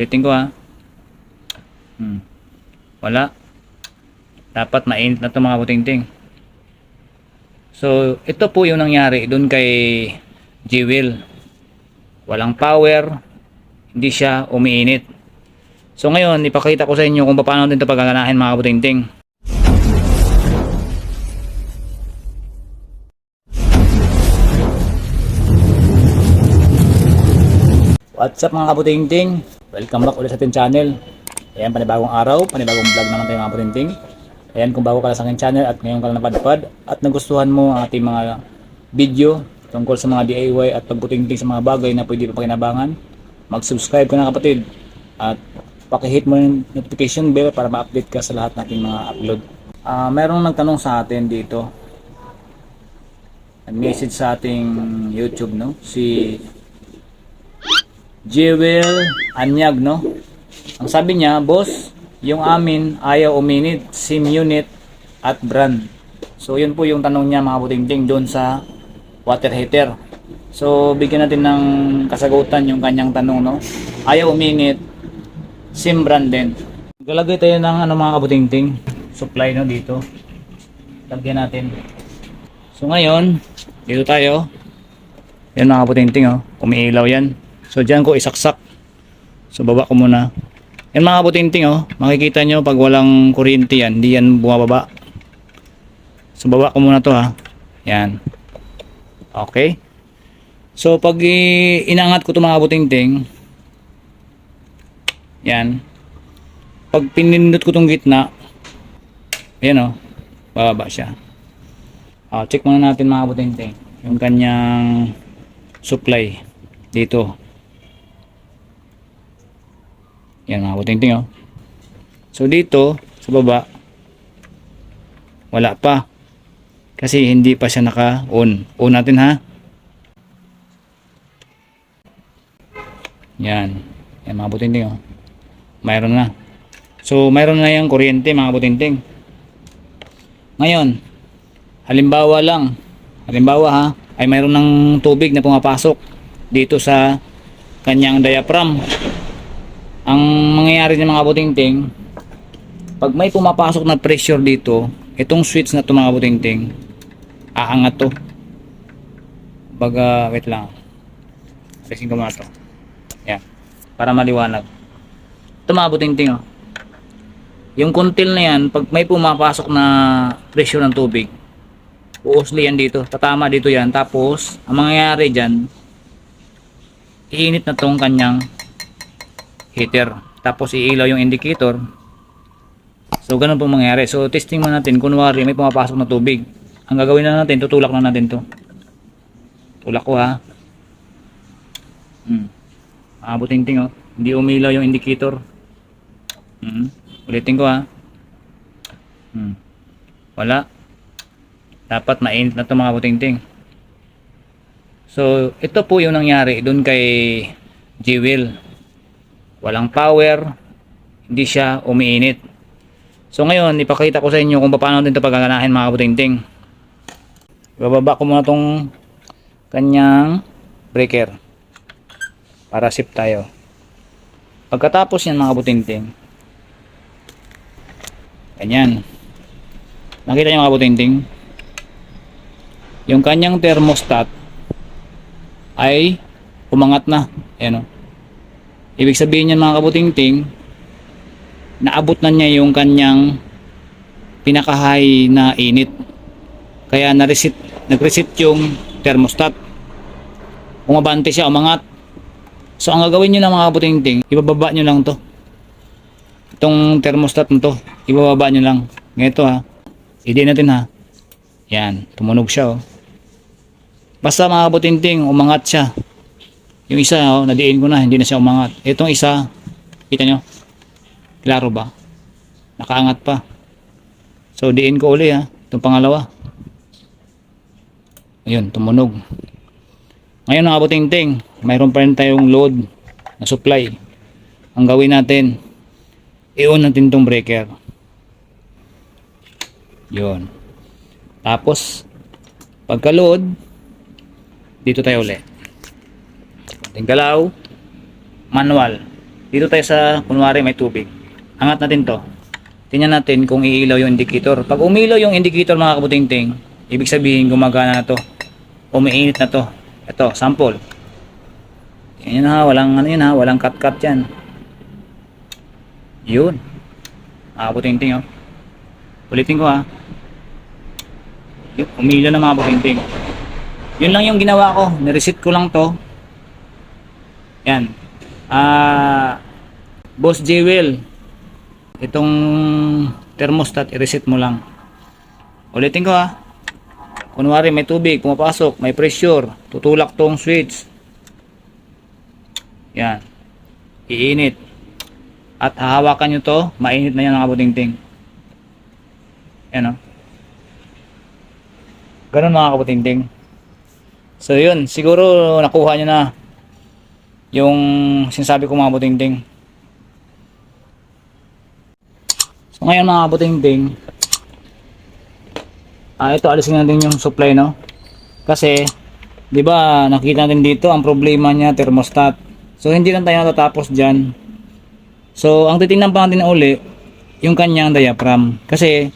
Ulitin ko ha. Hmm. Wala. Dapat mainit na to mga butingting. So, ito po yung nangyari doon kay Jewel. Walang power, hindi siya umiinit. So ngayon, ipakita ko sa inyo kung paano din ito pagaganahin mga butingting. What's up mga kabutingting? Welcome back ulit sa ating channel. Ayan, panibagong araw, panibagong vlog naman tayo mga kabutingting. Ayan, kung bago ka lang sa aking channel at ngayon ka lang napadpad at nagustuhan mo ang ating mga video tungkol sa mga DIY at pagbutingting sa mga bagay na pwede pa pakinabangan, mag-subscribe ka na kapatid at pakihit mo yung notification bell para ma-update ka sa lahat nating mga upload. Ah, merong nagtanong sa atin dito. Nag-message sa ating YouTube, no? Si Jewel Anyag, no? Ang sabi niya, boss, yung amin ayaw uminit, SIM unit at brand. So, yun po yung tanong niya mga butingting doon sa water heater. So, bigyan natin ng kasagutan yung kanyang tanong, no? Ayaw uminit, SIM brand din. Galagay tayo ng ano mga kabutingting, supply no dito. Lagyan natin. So, ngayon, dito tayo. Yan mga kabutingting, oh. Umiilaw yan. So diyan ko isaksak. So baba ko muna. Yan mga butinting oh, makikita nyo pag walang kuryente yan, hindi yan bumababa. So baba ko muna to ha. Yan. Okay. So pag inangat ko to mga butingting, yan. Pag pinindot ko tong gitna, yan oh, bababa siya. Ah, check muna natin mga butingting, yung kanyang supply dito. Yan mga butingting oh. So dito sa baba wala pa. Kasi hindi pa siya naka-on. On natin ha. Yan. Yan mga butingting oh. Mayroon na. So mayroon na yung kuryente mga butingting. Ngayon, halimbawa lang, halimbawa ha, ay mayroon ng tubig na pumapasok dito sa kanyang diaphragm ang mangyayari ng mga butingting pag may pumapasok na pressure dito itong switch na to mga butingting aangat to. Baga wait lang. Pressing ko muna to. Yan. Para maliwanag. Ito mga butingting oh. Yung kuntil na yan pag may pumapasok na pressure ng tubig uusli yan dito. Tatama dito yan. Tapos ang mangyayari dyan iinit na tong kanyang heater. Tapos iilaw yung indicator. So ganun po mangyayari. So testing mo natin kunwari may pumapasok na tubig. Ang gagawin na natin, tutulak na natin to. Tulak ko ha. Hmm. Ah, buting-ting oh. Hindi umilaw yung indicator. Hmm. Ulitin ko ha. Hmm. Wala. Dapat mainit na to mga buting-ting. So, ito po yung nangyari doon kay Jewel. Walang power, hindi siya umiinit. So ngayon, ipakita ko sa inyo kung paano din ito pagaganahin mga kabutingting. Bababa ko muna tong kanyang breaker para sip tayo. Pagkatapos yan mga kabutingting, ganyan. Nakita nyo mga kabutingting? Yung kanyang thermostat ay umangat na. Ayan o. Ibig sabihin niyan mga kabutingting, naabot na niya yung kanyang pinaka-high na init. Kaya na-reset, nag-reset yung thermostat. Umabante siya, umangat. So ang gagawin niyo ng mga kabutingting, ibababa niyo lang to. Itong thermostat na to, ibababa niyo lang. Ganito ha. Hindi natin ha. Yan, tumunog siya oh. Basta mga kabutingting, umangat siya. Yung isa, oh, nadiin ko na, hindi na siya umangat. Itong isa, kita nyo? Klaro ba? Nakaangat pa. So, diin ko uli ha. Itong pangalawa. Ayun, tumunog. Ngayon mga kabutingting, mayroon pa rin tayong load na supply. Ang gawin natin, i-on natin itong breaker. Yun. Tapos, pagka-load, dito tayo ulit. Konting galaw, manual. Dito tayo sa, kunwari may tubig. Angat natin to. Tingnan natin kung iilaw yung indicator. Pag umilaw yung indicator mga kabutingting, ibig sabihin gumagana na to. Umiinit na to. Ito, sample. Nyo ha, walang ano yun ha, walang cut-cut yan. Yun. Mga kabutingting oh. Ulitin ko ha. Yun, Umilaw na mga kabutingting. Yun lang yung ginawa ko. Nireset ko lang to. Yan. Ah, Boss Jewel, itong thermostat, i-reset mo lang. Ulitin ko ha. Kunwari may tubig, pumapasok, may pressure, tutulak tong switch. Yan. Iinit. At hahawakan nyo to, mainit na yan ang kabutingting. Yan o. Ganun mga kabutingting. So yun, siguro nakuha nyo na yung sinasabi ko mga butingting. So ngayon mga butingting, ah ito alisin natin yung supply no. Kasi 'di ba nakita natin dito ang problema niya thermostat. So hindi lang tayo natatapos diyan. So ang titingnan pa natin na uli yung kanyang diaphragm kasi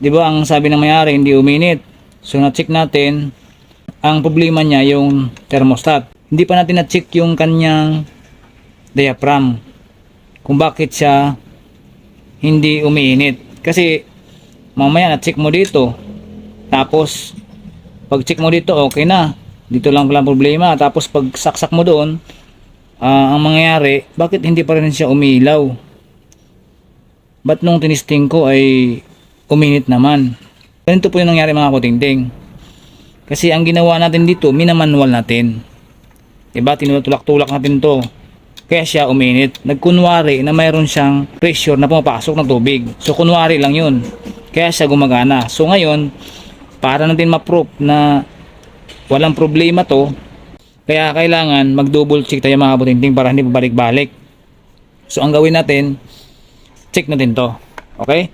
'di ba ang sabi ng may-ari hindi uminit. So na-check natin ang problema niya yung thermostat. Hindi pa natin na-check yung kanyang diaphragm. Kung bakit siya hindi umiinit. Kasi mamaya na-check mo dito. Tapos pag check mo dito okay na. Dito lang pala problema. Tapos pag saksak mo doon, ah, ang mangyayari, bakit hindi pa rin siya umilaw? Ba't nung tinisting ko ay uminit naman? Ganito po yung nangyari mga kutingting. Kasi ang ginawa natin dito, minamanual natin. Diba? Tinutulak-tulak natin to. Kaya siya uminit. Nagkunwari na mayroon siyang pressure na pumapasok ng tubig. So kunwari lang yun. Kaya siya gumagana. So ngayon, para natin ma-prove na walang problema to, kaya kailangan mag-double check tayo mga kabutingting para hindi pabalik-balik. So ang gawin natin, check natin to. Okay?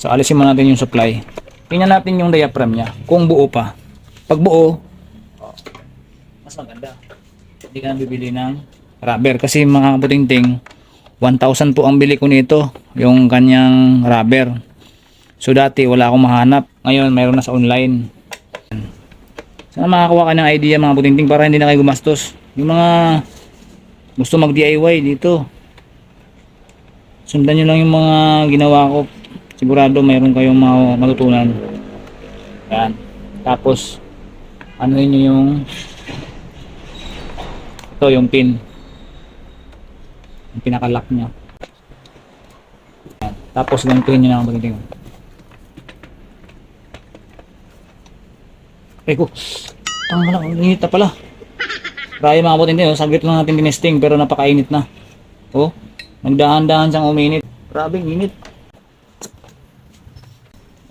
So alisin mo natin yung supply. Tingnan natin yung diaphragm niya. Kung buo pa. Pag buo, mas maganda. Hindi ka bibili ng rubber. Kasi mga kabutingting, 1,000 po ang bili ko nito. Yung kanyang rubber. So dati wala akong mahanap. Ngayon mayroon na sa online. Sana makakuha ka ng idea mga butingting para hindi na kayo gumastos. Yung mga gusto mag DIY dito. Sundan nyo lang yung mga ginawa ko. Sigurado mayroon kayong matutunan. Yan. Tapos, ano yun yung ito yung pin. Yung pinaka-lock niya. Yan. Tapos, ganituhin nyo na ang butingting. Ay ko. Tama na, init na pala. Kaya mga kapatid din, oh, saglit lang natin tinesting pero napakainit na. Oh, nagdahan-dahan siyang uminit. Grabe, init.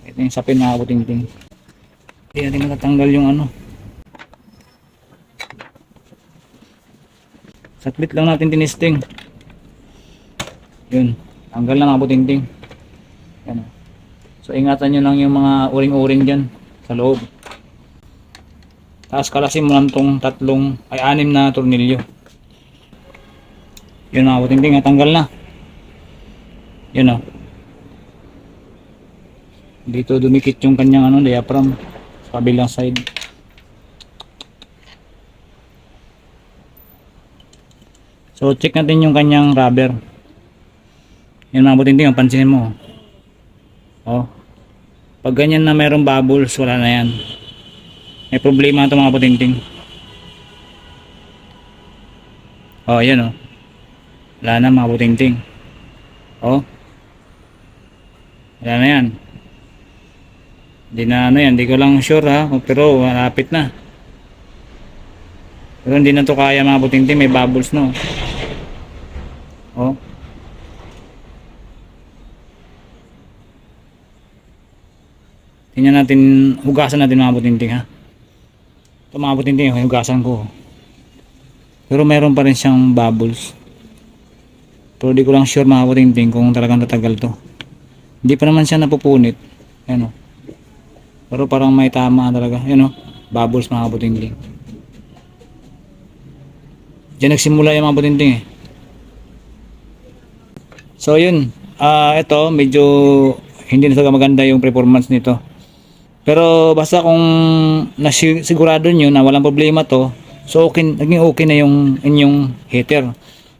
Ito yung sapin mga kapatid din. Hindi natin matatanggal yung ano. Saglit lang natin tinesting. Yun, tanggal na mga kapatid Yan. oh. So ingatan nyo lang yung mga uring-uring dyan sa loob. Tapos kalasin mo lang tong tatlong, ay anim na tornilyo. Yun mga butingting, tanggal na. Yun o. Dito dumikit yung kanyang ano, diaphragm. Sa kabilang side. So check natin yung kanyang rubber. Yun mga butingting, ang pansinin mo. Oh. Pag ganyan na mayroong bubbles, wala na yan. May problema ito mga putingting. Oh, yan oh. Wala na mga putingting. Oh. Wala na yan. Hindi na ano yan. Hindi ko lang sure ha. Pero malapit na. Pero hindi na to kaya mga putingting. May bubbles no. Tingnan natin, hugasan natin mga putingting ha. Ito mga putinting, yung hugasan ko. Pero meron pa rin siyang bubbles. Pero di ko lang sure mga putinting kung talagang tatagal to. Hindi pa naman siya napupunit. Ayan o. Pero parang may tama talaga. Ayan o. Bubbles mga putinting. Diyan nagsimula yung mga putinting eh. So yun, ah ito medyo hindi na talaga maganda yung performance nito. Pero basta kung nasigurado nyo na walang problema to, so okay, naging okay na yung inyong heater.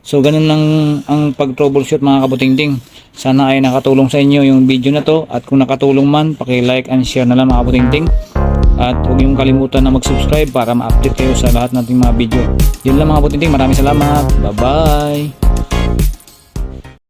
So ganun lang ang pag-troubleshoot mga kabutingting. Sana ay nakatulong sa inyo yung video na to at kung nakatulong man, paki-like and share na lang mga kabutingting. At huwag niyong kalimutan na mag-subscribe para ma-update kayo sa lahat nating mga video. Yun lang mga kabutingting, maraming salamat. Bye-bye!